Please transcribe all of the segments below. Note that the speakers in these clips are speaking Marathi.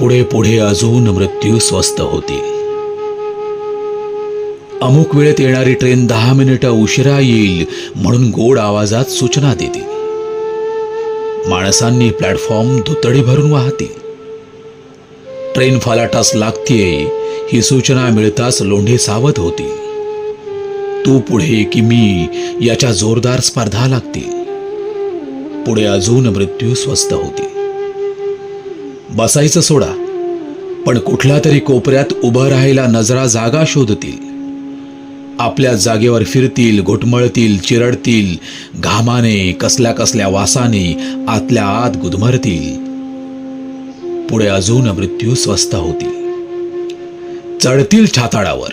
पुढे पुढे अजून मृत्यू स्वस्त होतील. अमुक वेळेत येणारी ट्रेन दहा मिनिटं उशिरा येईल म्हणून गोड आवाजात सूचना देतील. माणसांनी प्लॅटफॉर्म दुतडी भरून वाहतील. ट्रेन फालाटास लागतीये ही सूचना मिळताच लोंढे सावध होतील. तू पुढे की मी याच्या जोरदार स्पर्धा लागतील. पुढे अजून मृत्यू स्वस्त होतील. बसायचं सोडा. पण कुठल्या तरी कोपऱ्यात उभं राहायला नजरा जागा शोधतील. आपल्या जागेवर फिरतील घुटमळतील चिरडतील घामाने कसल्या कसल्या वासाने आतल्या आत गुदमरतील. पुढे अजून मृत्यू स्वस्त होतील. चढतील छाताळावर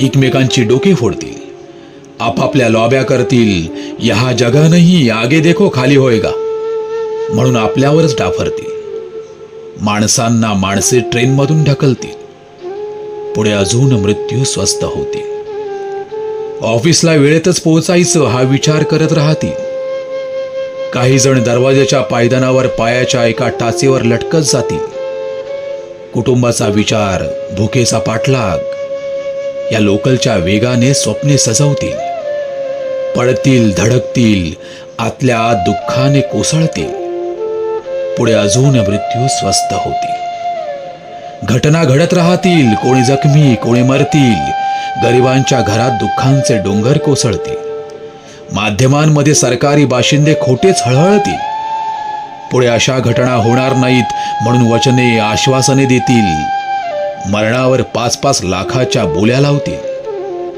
एकमेकांची डोके फोडतील. आपापल्या लॉब्या करतील. या जगानही आगे देखो खाली होयगा म्हणून आपल्यावरच डाफरतील. माणसांना माणसे ट्रेनमधून ढकलतील. पुढे अजून मृत्यू स्वस्त होतील. ऑफिसला वेळेतच पोहोचायचं हा विचार करत राहतील. काही जण दरवाजाच्या पायदानावर पायाच्या एका टाचेवर लटकत जातील. कुटुंबाचा विचार भुकेचा पाठलाग या लोकलच्या वेगाने स्वप्ने सजवतील. पडतील धडकतील आतल्या दुःखाने कोसळतील. पुढे अजून मृत्यू स्वस्त होतील. घटना घडत राहतील कोणी जखमी कोणी मरतील गरिबांच्या घरात दुःखांचे डोंगर कोसळतील. माध्यमांमध्ये सरकारी बाशिंदे खोटेच हळहळतील. पुढे अशा घटना होणार नाहीत म्हणून वचने आश्वासने देतील. मरणावर पाच पाच लाखाच्या बोल्या लावतील.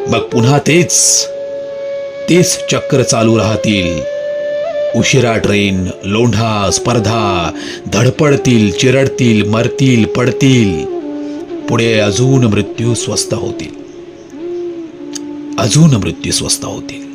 मग पुन्हा तेच तेच चक्र चालू राहतील. उशिरा ट्रेन लोंढा स्पर्धा धडपडतील चिरडतील मरतील पडतील. पुढे अजून मृत्यू स्वस्त होतील. अजून मृत्यू स्वस्त होतील.